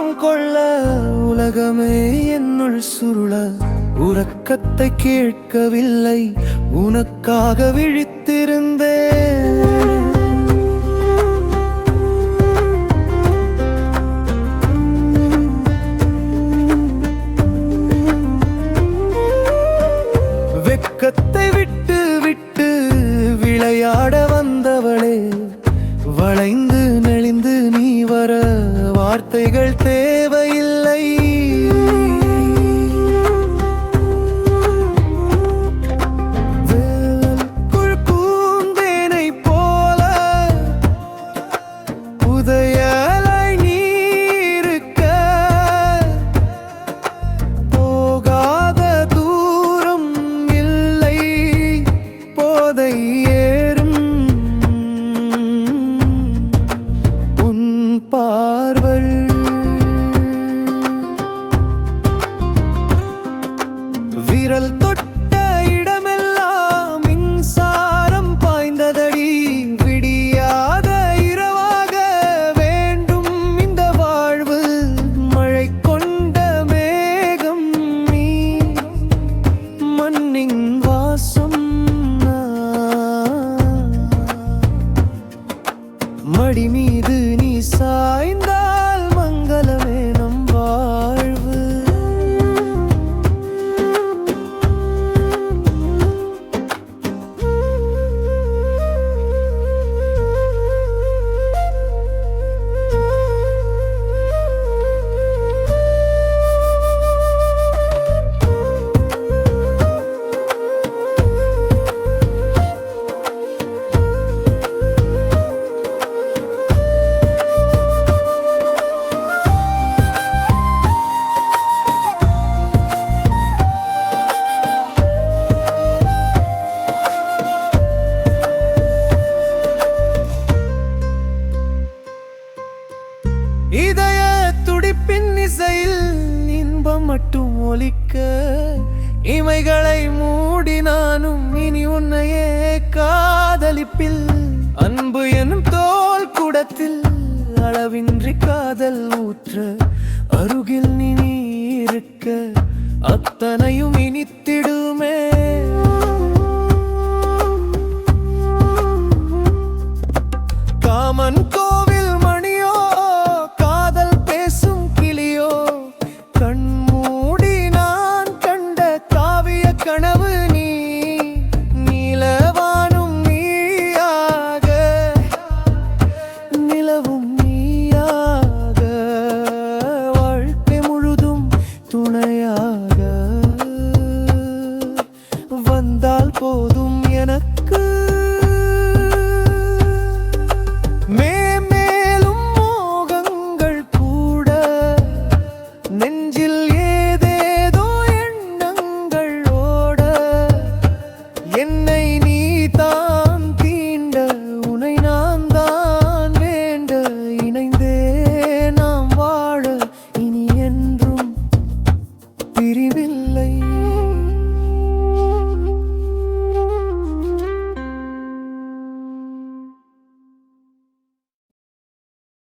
உருவம் கொள்ள உலகமே என்னுள் சுருள. உறக்கத்தை கேட்கவில்லை உனக்காக விழித்திருந்தேன். வெக்கத்தை விட்டு வார்த்தைகள் தேவையில்லை. வேலுக்குள் போல புதையலாய் நீ போகாத தூரம் இல்லை. போதை மடி மீது மட்டும் ஒலிக்க இமைகளை மூடி நானும் இனி உன்னையே காதலிப்பில். அன்பு எனும் தோல் குடத்தில் அளவின்றி காதல் ஊற்ற அருகில் நீ இருக்க அத்தனையும் இனித்திடுமே. காமன் கோவில் என்னை